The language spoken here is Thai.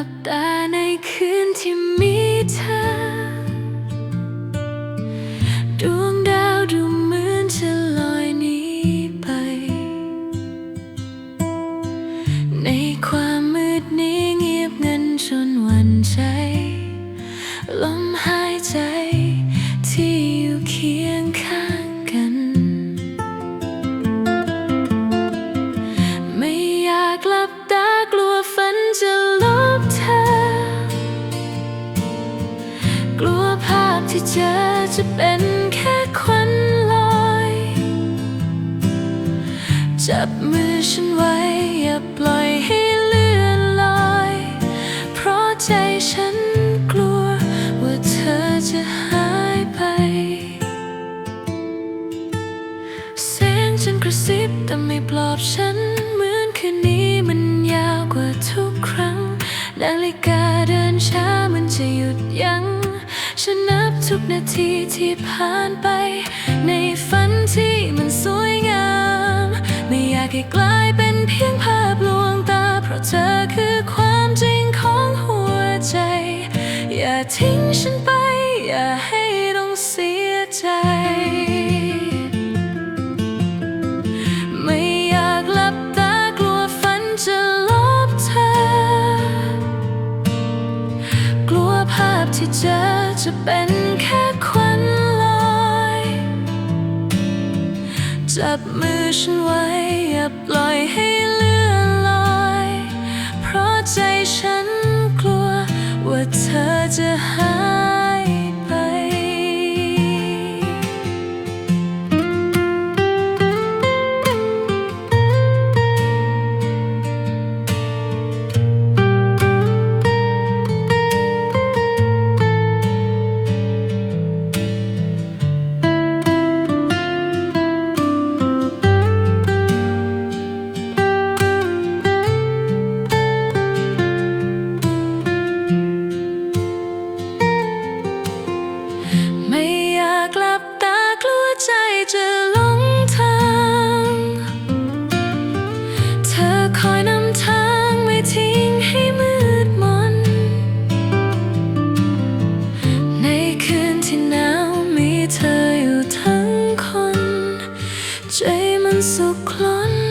ลับตาในคืนที่มีเธอ ดวงดาวดูเหมือนจะลอยหนีไป ในความมืดนี้เงียบเงันจนวันใจ ลมหายใจ ที่เจอจะเป็นแค่ควันลอย จับมือฉันไว้ อย่าปล่อยให้เลื่อนลอย เพราะใจฉันกลัวว่าเธอจะหายไป เสียงฉันกระซิบแต่ไม่ปลอบฉัน เหมือนคืนนี้มันยาวกว่าทุกครั้ง นาฬิกาเดินช้ามันจะหยุดยั้ง ฉันนับทุกนาทีที่ผ่านไป ในฝันที่มันสวยงาม ไม่อยากให้กลายเป็นเพียงภาพลวงตา เพราะเธอคือความจริงของหัวใจ อย่าทิ้งฉันไป อย่าให้ต้องเสียใจ ที่เจอจะเป็นแค่ควันลอย จับมือฉันไว้ อย่าปล่อยให้เลื่อนลอย เพราะใจฉันกลัวว่าเธอจะหาย ใจจะหลงทาง เธอคอยนำทางไม่ทิ้งให้มืดมน ในคืนที่หนาวมีเธออยู่ทั้งคน ใจมันสุขล้น